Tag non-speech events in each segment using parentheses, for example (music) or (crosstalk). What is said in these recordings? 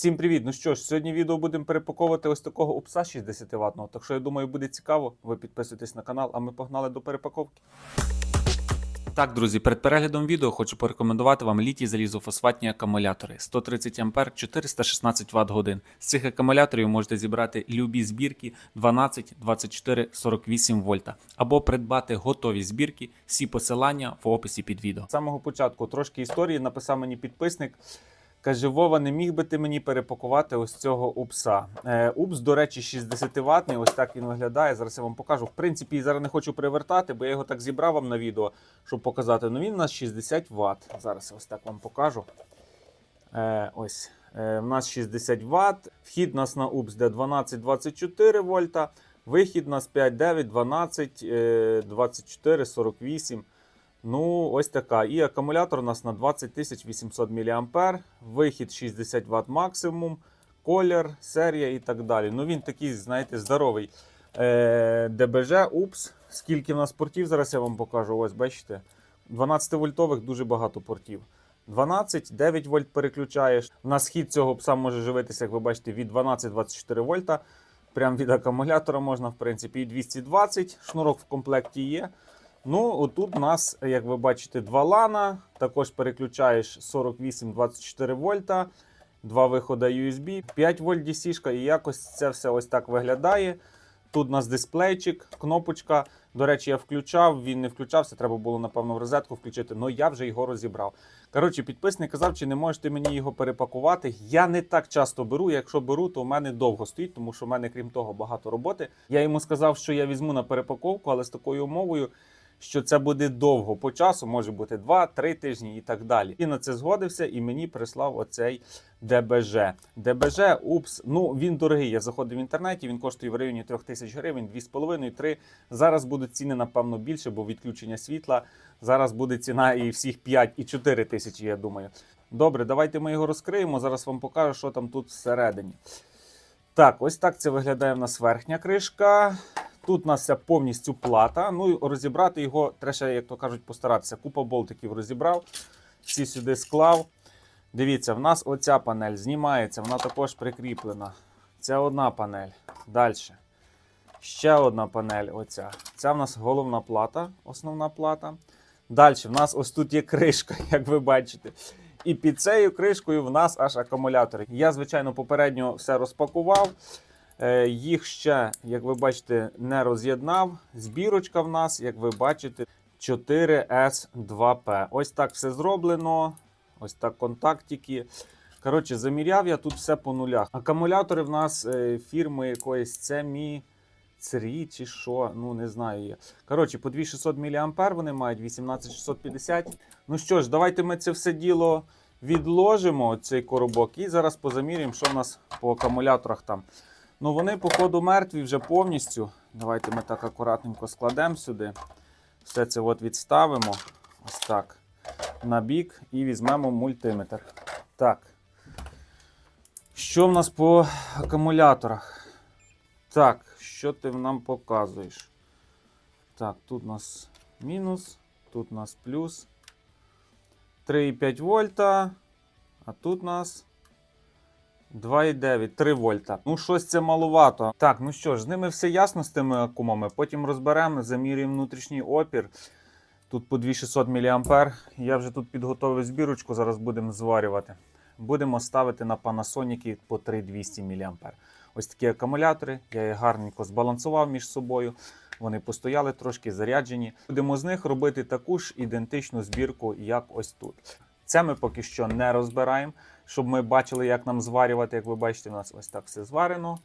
Всім привіт! Ну що ж, сьогодні відео будемо перепаковувати ось такого упса 60 ватного. Так що я думаю, буде цікаво. Ви підписуйтесь на канал, а ми погнали до перепаковки. Так, друзі, перед переглядом відео хочу порекомендувати вам літій залізофосфатні акумулятори 130 А 416 Вт годин. З цих акумуляторів можете зібрати любі збірки 12, 24, 48 вольта або придбати готові збірки. Всі посилання в описі під відео. З самого початку трошки історії написав мені підписник. Каже, Вова, не міг би ти мені перепакувати ось цього упса. Е, упс, до речі, 60 ватний, ось так він виглядає. Зараз я вам покажу. В принципі, зараз не хочу привертати, бо я його так зібрав вам на відео, щоб показати. Ну він у нас 60 Вт. Зараз ось так вам покажу. Е, ось. Е, у нас 60 Вт. Вхід у нас на упс де 12-24 вольта. Вихід у нас 5, 9, 12, е, 24, 48. Ну, ось така. І акумулятор у нас на 20 800 мА, вихід 60 Вт максимум, колір, серія і так далі. Ну він такий, знаєте, здоровий. Е, ДБЖ, упс. Скільки в нас портів, зараз я вам покажу. Ось, бачите. 12 вольтових дуже багато портів. 12, 9 вольт переключаєш. На схід цього пса може живитися, як ви бачите, від 12-24 вольта. Прямо від акумулятора можна, в принципі, і 220. Шнурок в комплекті є. Ну, отут у нас, як ви бачите, два лана. Також переключаєш 48-24 вольта, два виходи USB, 5 вольт DC, і якось це все ось так виглядає. Тут у нас дисплейчик, кнопочка. До речі, я включав, він не включався, треба було, напевно, в розетку включити, але я вже його розібрав. Коротше, підписник казав, чи не можете мені його перепакувати. Я не так часто беру. Якщо беру, то у мене довго стоїть, тому що в мене, крім того, багато роботи. Я йому сказав, що я візьму на перепаковку, але з такою умовою що це буде довго по часу, може бути 2-3 тижні і так далі. І на це згодився, і мені прислав оцей ДБЖ. ДБЖ, упс, ну він дорогий. Я заходив в інтернеті, він коштує в районі 3 тисяч гривень, 2,5-3. Зараз будуть ціни, напевно, більше, бо відключення світла. Зараз буде ціна і всіх 5 і 4 тисячі, я думаю. Добре, давайте ми його розкриємо. Зараз вам покажу, що там тут всередині. Так, ось так це виглядає в нас верхня кришка. Тут у нас повністю плата. Ну і розібрати його треба, як то кажуть, постаратися. Купа болтиків розібрав, всі сюди склав. Дивіться, в нас оця панель знімається, вона також прикріплена. Це одна панель. Далі. Ще одна панель. Оця. Це в нас головна плата, основна плата. Далі в нас ось тут є кришка, (laughs) як ви бачите. І під цією кришкою в нас аж акумулятори. Я, звичайно, попередньо все розпакував. Е, Їх ще, як ви бачите, не роз'єднав. Збірочка в нас, як ви бачите, 4S2P. Ось так все зроблено. Ось так контактики. Коротше, заміряв я тут все по нулях. Акумулятори в нас е, фірми якоїсь CMI, CRI чи що, ну не знаю я. Коротше, по 2600 мА вони мають 18650. Ну що ж, давайте ми це все діло відложимо, цей коробок, і зараз позамірюємо, що в нас по акумуляторах там. Ну вони, походу, мертві вже повністю. Давайте ми так акуратненько складемо сюди. Все це от відставимо. Ось так. На бік і візьмемо мультиметр. Так. Що в нас по акумуляторах? Так, що ти нам показуєш? Так, тут у нас мінус, тут у нас плюс. 3,5 вольта. А тут у нас 2,9, 3 вольта. Ну, щось це маловато. Так, ну що ж, з ними все ясно з тими акумами. Потім розберемо, замірюємо внутрішній опір. Тут по 2600 мА. Я вже тут підготовив збірочку, зараз будемо зварювати. Будемо ставити на Panasonic по 3200 мА. Ось такі акумулятори. Я їх гарненько збалансував між собою. Вони постояли трошки заряджені. Будемо з них робити таку ж ідентичну збірку, як ось тут. Це ми поки що не розбираємо, щоб ми бачили, як нам зварювати. Як ви бачите, у нас ось так все зварено.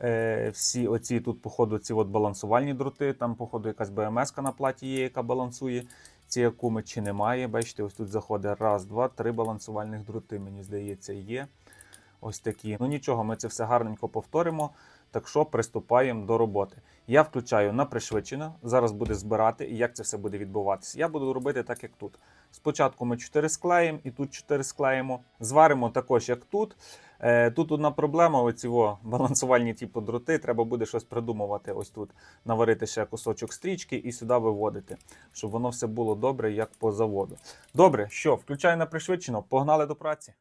Е, Всі оці тут, походу, ці от балансувальні дроти. Там, походу, якась БМС на платі є, яка балансує ці акуми, чи немає. Бачите, ось тут заходить раз, два, три балансувальних дроти, мені здається, є. Ось такі. Ну нічого, ми це все гарненько повторимо. Так що приступаємо до роботи. Я включаю на пришвидшено, зараз буде збирати і як це все буде відбуватися. Я буду робити так, як тут. Спочатку ми 4 склеїмо і тут 4 склеїмо. Зваримо також, як тут. Е, Тут одна проблема: оці во, балансувальні типу дроти. Треба буде щось придумувати. Ось тут наварити ще кусочок стрічки і сюди виводити, щоб воно все було добре, як по заводу. Добре, що, включаю на пришвидшено, погнали до праці.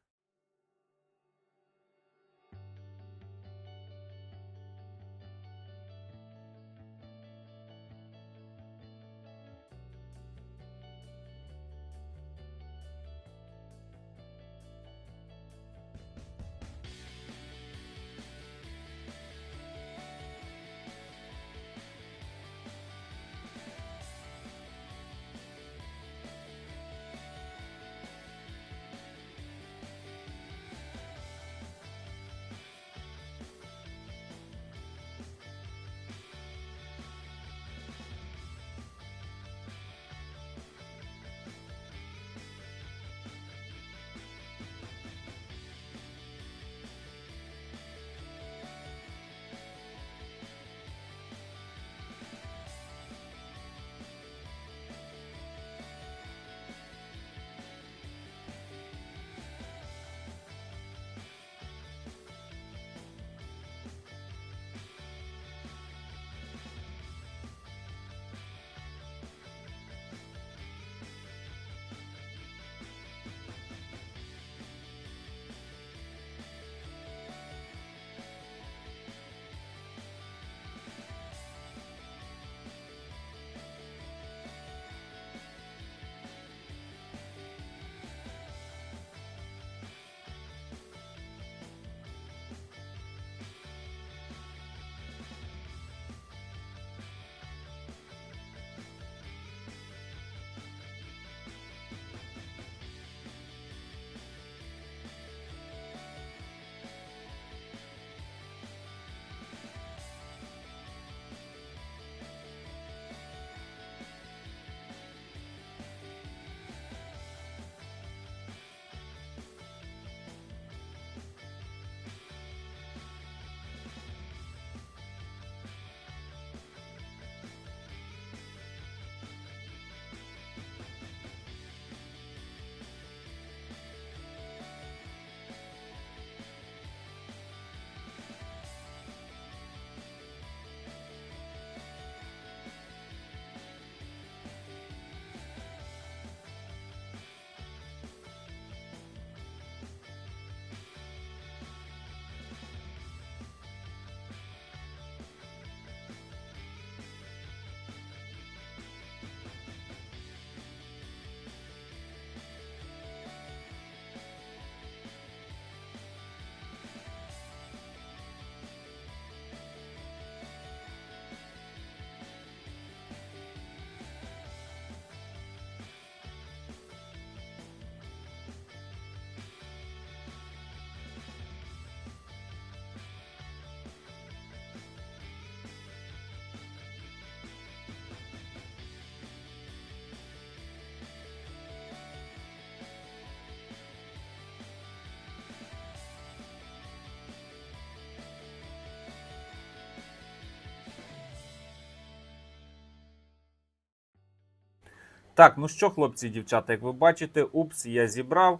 Так, ну що, хлопці і дівчата, як ви бачите, упс, я зібрав.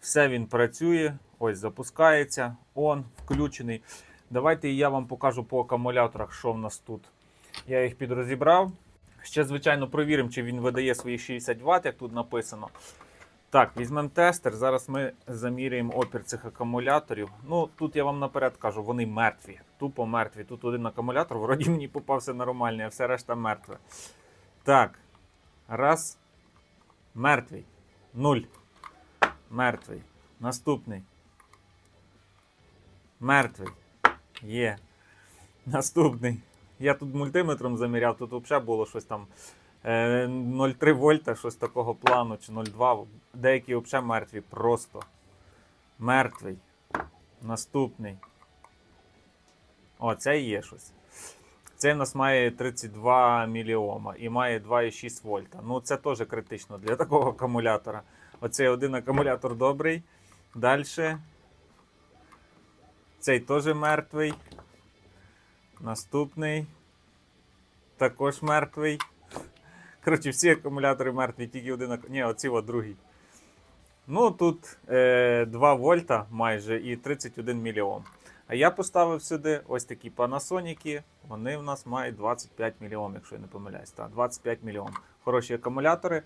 Все він працює. Ось запускається. Он включений. Давайте я вам покажу по акумуляторах, що в нас тут. Я їх підрозібрав. Ще, звичайно, провіримо, чи він видає свої 60 Вт, як тут написано. Так, візьмемо тестер. Зараз ми заміряємо опір цих акумуляторів. Ну, тут я вам наперед кажу, вони мертві. Тупо мертві. Тут один акумулятор, вроді мені попався нормальний, а все решта мертве. Так. Раз. Мертвий. Нуль. Мертвий. Наступний. Мертвий. Є. Наступний. Я тут мультиметром заміряв, тут взагалі було щось там е, 0,3 вольта, щось такого плану, чи 0,2. Деякі взагалі мертві просто. Мертвий. Наступний. О, це і є щось. Це в нас має 32 міліома і має 2,6 вольта. Ну, це теж критично для такого акумулятора. Оцей один акумулятор добрий. Далі. Цей теж мертвий. Наступний. Також мертвий. Коротше, всі акумулятори мертві, тільки один аку- Ні, оці от другий. Ну, тут е, 2 вольта майже і 31 мільйон. А я поставив сюди ось такі Panasonic. Вони в нас мають 25 мільйон, якщо я не помиляюсь. Так, 25 мільйон. Хороші акумулятори.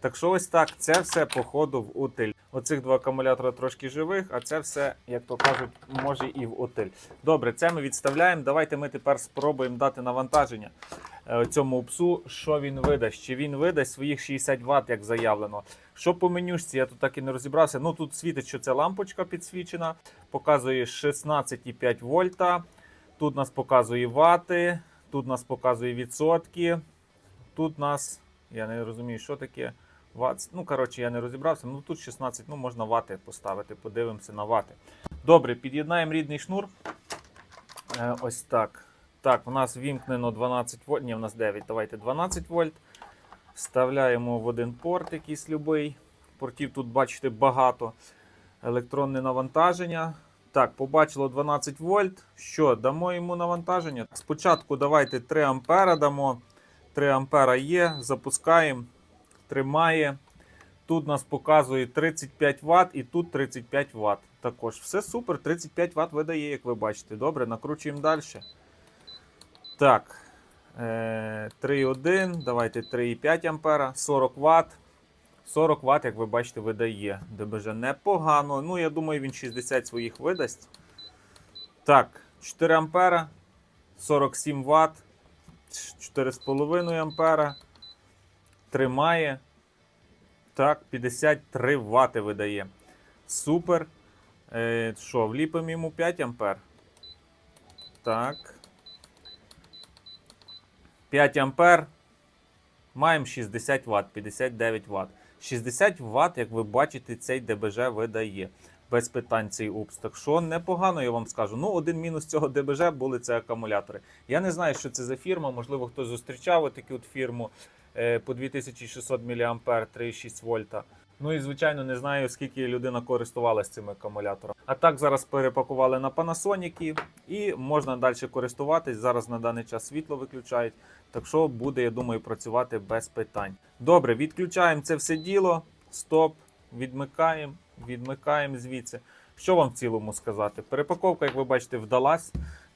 Так що ось так, це все по ходу в утиль. Оцих два акумулятори трошки живих, а це все, як то кажуть, може і в утиль. Добре, це ми відставляємо. Давайте ми тепер спробуємо дати навантаження цьому псу, що він видасть. Чи він видасть своїх 60 Вт, як заявлено. Що по менюшці, я тут так і не розібрався. Ну тут світить, що це лампочка підсвічена, показує 16,5 вольта. Тут нас показує вати, тут нас показує відсотки. Тут нас, я не розумію, що таке. Ват. Ну, коротше, я не розібрався. Ну тут 16, ну можна вати поставити, подивимося на вати. Добре, під'єднаємо рідний шнур. Е, ось так. Так, у нас вімкнено 12 вольт. Ні, у нас 9. Давайте 12 вольт. Вставляємо в один порт, якийсь любий. Портів тут, бачите, багато. Електронне навантаження. Так, побачило 12 вольт. Що, дамо йому навантаження? Спочатку давайте 3 ампера дамо. 3 ампера є, запускаємо, тримає. Тут нас показує 35 Вт і тут 35 Вт. Також все супер, 35 Вт видає, як ви бачите. Добре, накручуємо далі. Так. е, 3,1, давайте 3,5 ампера, 40 Вт. 40 Вт, як ви бачите, видає. ДБЖ непогано. Ну, я думаю, він 60 своїх видасть. Так, 4 ампера, 47 Вт, 4,5 ампера. Тримає. Так, 53 Вт видає. Супер. Е, що, вліпимо йому 5 ампер. Так. 5 ампер. Маємо 60 Вт, 59 Вт. 60 Вт, як ви бачите, цей ДБЖ видає. Без питань цей упс. Так що непогано, я вам скажу. Ну, один мінус цього ДБЖ були це акумулятори. Я не знаю, що це за фірма. Можливо, хтось зустрічав таку от фірму е, по 2600 мА 3,6 вольта. Ну і звичайно не знаю, скільки людина користувалася цим акумулятором. А так зараз перепакували на Panasonic і можна далі користуватись. Зараз на даний час світло виключають. Так що буде, я думаю, працювати без питань. Добре, відключаємо це все діло. Стоп, відмикаємо, відмикаємо звідси. Що вам в цілому сказати? Перепаковка, як ви бачите, вдалась.